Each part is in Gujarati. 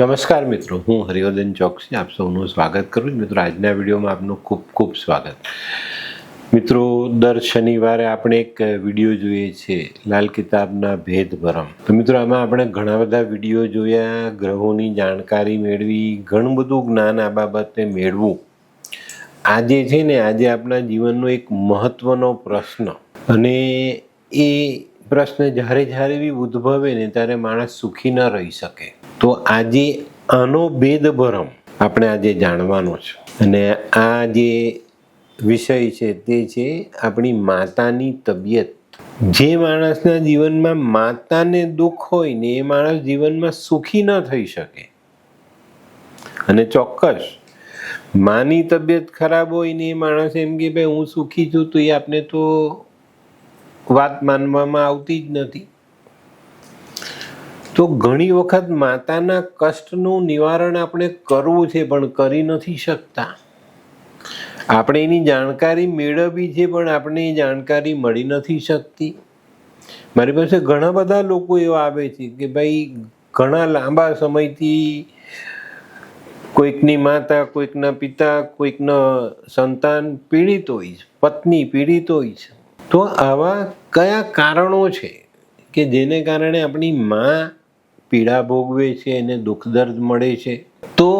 નમસ્કાર મિત્રો, હું હરિવર્ધન ચોકસી, આપ સૌનું સ્વાગત કરું છું. મિત્રો, આજના વિડીયોમાં આપનું ખૂબ ખૂબ સ્વાગત. મિત્રો, દર શનિવારે આપણે એક વીડિયો જોઈએ છીએ લાલ કિતાબના ભેદ ભરમ તો મિત્રો, આમાં આપણે ઘણા બધા વીડિયો જોયા, ગ્રહોની જાણકારી મેળવી, ઘણું બધું જ્ઞાન આ બાબતે મેળવું. આજે છે ને, આજે આપણા જીવનનો એક મહત્વનો પ્રશ્ન. અને એ પ્રશ્ન જ્યારે જ્યારે બી ઉદ્ભવે ને, ત્યારે માણસ સુખી ન રહી શકે. તો આજે આનો ભેદભરમ આપણે આજે જાણવાનો છે. અને આ જે વિષય છે તે છે આપણી માતાની તબિયત. જે માણસના જીવનમાં માતાને દુઃખ હોય ને એ માણસ જીવનમાં સુખી ન થઈ શકે. અને ચોક્કસ, માની તબિયત ખરાબ હોય ને એ માણસ એમ કે, ભાઈ, હું સુખી છું, તો એ આપને તો વાત માનવામાં આવતી જ નથી. તો ઘણી વખત માતાના કષ્ટનું નિવારણ આપણે કરવું છે, પણ કરી નથી શકતા. આપણે એની જાણકારી મેળવવી છે, પણ આપણે એ જાણકારી મળી નથી શકતી. મારી પાસે ઘણા બધા લોકો એવા આવે છે કે ભાઈ, ઘણા લાંબા સમયથી કોઈકની માતા, કોઈકના પિતા, કોઈકના સંતાન પીડિત હોય છે, પત્ની પીડિત હોય છે. તો આવા કયા કારણો છે કે જેને કારણે આપણી માં પીડા ભોગવે છે, એને દુઃખ દર્દ મળે છે. તો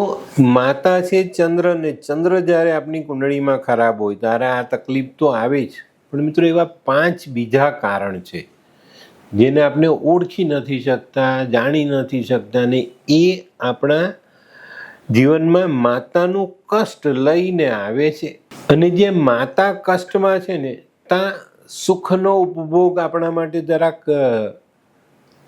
માતા છે ચંદ્ર ને ચંદ્ર જ્યારે આપણી કુંડળીમાં ખરાબ હોય, ત્યારે આ તકલીફ તો આવે જ. પણ મિત્રો એવા પાંચ બીજા કારણ છે, જેને આપણે ઓળખી નથી શકતા, જાણી નથી શકતા ને એ આપણા જીવનમાં માતાનું કષ્ટ લઈને આવે છે. અને જે માતા કષ્ટમાં છે ને ત્યાં સુખનો ઉપભોગ આપણા માટે જરાક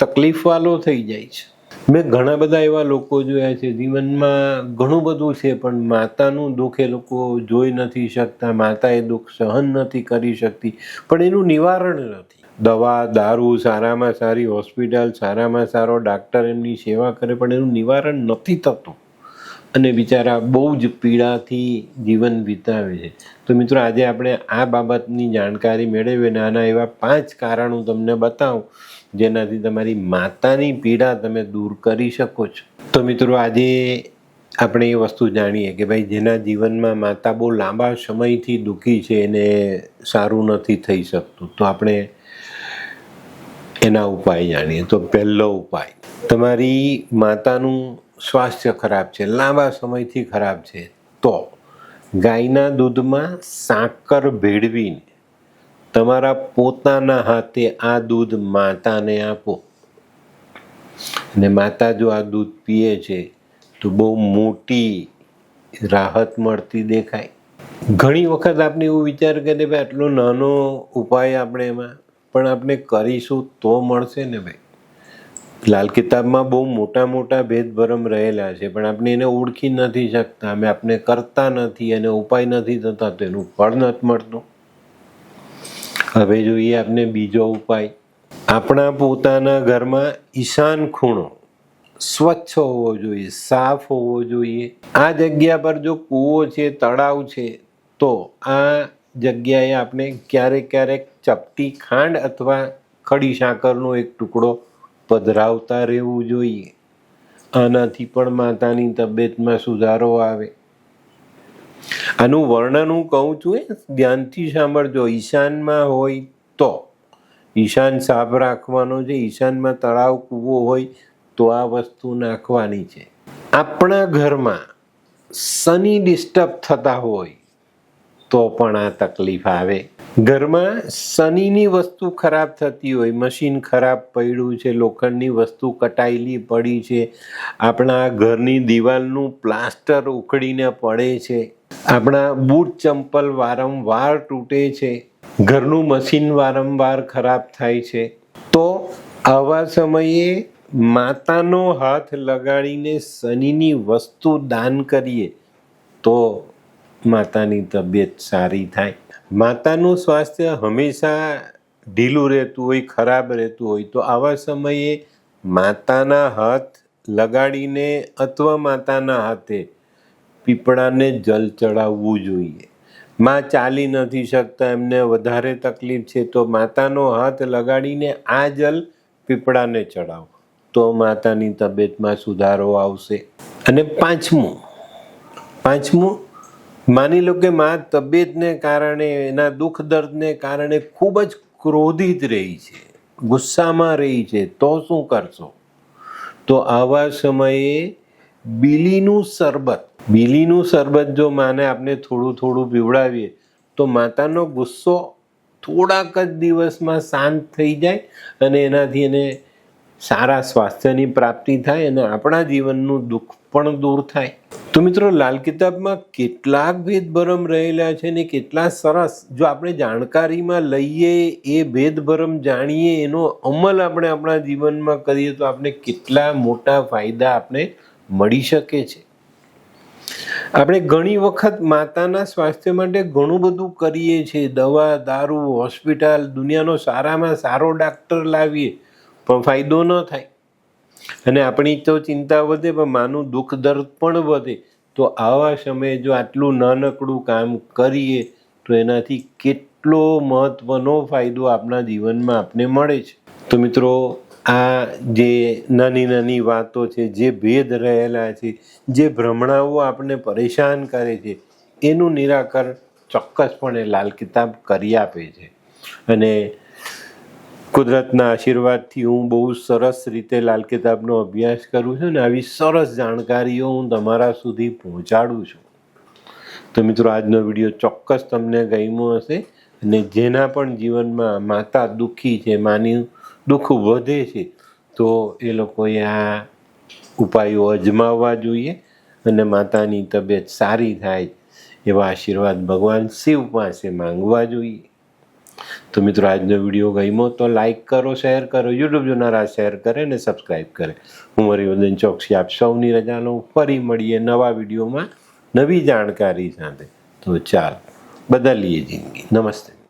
તકલીફવાળો થઈ જાય છે. મેં ઘણા બધા એવા લોકો જોયા છે, જીવનમાં ઘણું બધું છે, પણ માતાનું દુઃખ એ લોકો જોઈ નથી શકતા માતા એ દુઃખ સહન નથી કરી શકતી, પણ એનું નિવારણ નથી. દવા, દારૂ સારામાં સારી, હોસ્પિટલ સારામાં સારો, ડાક્ટર એમની સેવા કરે, પણ એનું નિવારણ નથી થતું. અને બિચારા બહુ જ પીડાથી જીવન વિતાવે છે. તો મિત્રો, આજે આપણે આ બાબતની જાણકારી મેળવીને આના એવા પાંચ કારણો તમને બતાવું. જેનાથી તમારી માતાની પીડા તમે દૂર કરી શકો છો. તો મિત્રો આજે આપણે એ વસ્તુ જાણીએ કે ભાઈ જેના જીવનમાં માતા બહુ લાંબા સમયથી દુઃખી છે એને સારું નથી થઈ શકતું. તો આપણે એના ઉપાય જાણીએ. તો પહેલો ઉપાય, તમારી માતાનું સ્વાસ્થ્ય ખરાબ છે, લાંબા સમયથી ખરાબ છે, તો ગાયના દૂધમાં સાકર ભેળવીને તમારા પોતાના હાથે આ દૂધ માતાને આપો. અને માતા જો આ દૂધ પીએ છે, તો બહુ મોટી રાહત મળતી દેખાય. ઘણી વખત આપણે એવું વિચાર કરીએ ભાઈ, આટલો નાનો ઉપાય આપણે એમાં, પણ આપણે કરીશું તો મળશે ને ભાઈ. લાલ કિતાબમાં બહુ મોટા મોટા ભેદભરમ રહેલા છે, પણ આપણે એને ઓળખી નથી શકતા, અમે આપણે કરતા નથી અને ઉપાય નથી થતા, તો એનું ફળ નથી મળતું. હવે જોઈએ આપણે બીજો ઉપાય. આપણા પોતાના ઘરમાં ઈશાન ખૂણો સ્વચ્છ હોવો જોઈએ, સાફ હોવો જોઈએ. આ જગ્યા પર જો કૂવો છે, તળાવ છે, તો આ જગ્યાએ આપણે ક્યારેક ક્યારેક ચપટી ખાંડ અથવા ખડી સાકરનો એક ટુકડો પધરાવતા રહેવું જોઈએ. આનાથી પણ માતાની તબિયતમાં સુધારો આવે. આનું વર્ણન હું કહું છું એ ધ્યાનથી સાંભળજો. ઈશાનમાં હોય તો, ઈશાન સાફ રાખવાનો છે, ઈશાનમાં તળાવ કૂવો હોય તો આ વસ્તુ નાખવાની છે. આપણા ઘરમાં શનિ ડિસ્ટર્બ થતા હોય તો પણ આ તકલીફ આવે. ઘરમાં શનિની વસ્તુ ખરાબ થતી હોય, મશીન ખરાબ પડ્યું છે, લોખંડની વસ્તુ કટાયેલી પડી છે, આપણા ઘરની દિવાલનું પ્લાસ્ટર ઉખડીને પડે છે આપણા બૂટ ચંપલ વારંવાર તૂટે છે. ઘરનું મશીન વારંવાર ખરાબ થાય છે. તો આવા સમયે માતાનો હાથ લગાડીને શનિની વસ્તુ દાન કરીએ તો માતાની તબિયત સારી થાય. માતાનું સ્વાસ્થ્ય હંમેશા ઢીલું રહેતું હોય, ખરાબ રહેતું હોય તો આવા સમયે માતાના હાથ લગાડીને અથવા માતાના હાથે પીપળાને જલ ચડાવવું જોઈએ. માં ચાલી નથી શકતા, એમને વધારે તકલીફ છે, તો માતાનો હાથ લગાડીને આ જલ પીપળાને ચડાવો. તો માતાની તબિયતમાં સુધારો આવશે. અને પાંચમું પાંચમું, માની લો કે મા તબિયતને કારણે, એના દુઃખ દર્દને કારણે ખૂબ જ ક્રોધિત રહી છે, ગુસ્સામાં રહી છે, તો શું કરશો? તો આવા સમયે બીલીનું શરબત. બીલીનું શરબત જો માને આપણે થોડું થોડું પીવડાવીએ, તો માતાનો ગુસ્સો થોડાક જ દિવસમાં શાંત થઈ જાય અને એનાથી એને સારા સ્વાસ્થ્યની પ્રાપ્તિ થાય અને આપણા જીવનનું દુઃખ પણ દૂર થાય. તો મિત્રો, લાલ કિતાબમાં કેટલાક ભેદભરમ રહેલા છે ને કેટલા સરસ. જો આપણે જાણકારીમાં લઈએ, એ ભેદભરમ જાણીએ, એનો અમલ આપણે આપણા જીવનમાં કરીએ, તો આપણે કેટલા મોટા ફાયદા આપણે મળી શકે છે. આપણે ઘણી વખત માતાના સ્વાસ્થ્ય માટે ઘણું બધું કરીએ છીએ. દવા, દારૂ, હોસ્પિટલ, દુનિયાનો સારામાં સારો ડાક્ટર લાવીએ, પણ ફાયદો ન થાય. અને આપણી તો ચિંતા વધે, પણ માનું દુઃખ દર્દ પણ વધે. તો આવા સમયે જો આટલું નાનકડું કામ કરીએ, તો એનાથી કેટલો મહત્વનો ફાયદો આપણા જીવનમાં આપને મળે છે. તો મિત્રો આ જે નાની નાની વાતો છે, જે ભેદ રહેલા છે, જે ભ્રમણાઓ આપણને પરેશાન કરે છે, એનું નિરાકરણ ચોક્કસપણે લાલ કિતાબ કરી આપે છે. અને કુદરતના આશીર્વાદથી હું બહુ સરસ રીતે લાલ કિતાબનો અભ્યાસ કરું છું ને આવી સરસ જાણકારીઓ હું તમારા સુધી પહોંચાડું છું. તો મિત્રો, આજનો વીડિયો ચોક્કસ તમને ગમ્યો હશે અને જેના પણ જીવનમાં માતા દુઃખી છે, માની દુઃખ વધે છે, તો એ લોકોએ આ ઉપાયો અજમાવવા જોઈએ અને માતાની તબિયત સારી થાય એવા આશીર્વાદ ભગવાન શિવ પાસે માંગવા જોઈએ. તો મિત્રો, આજનો વીડિયો ગમ્યો તો લાઇક કરો, શેર કરો, યુટ્યુબ જોનારા શેર કરે ને સબસ્ક્રાઈબ કરે. હું મરિવર્ધન ચોકસી આપ સૌની રજા લઉં. ફરી મળીએ નવા વિડીયોમાં નવી જાણકારી સાથે. તો ચાલ, બદલીએ જિંદગી. નમસ્તે.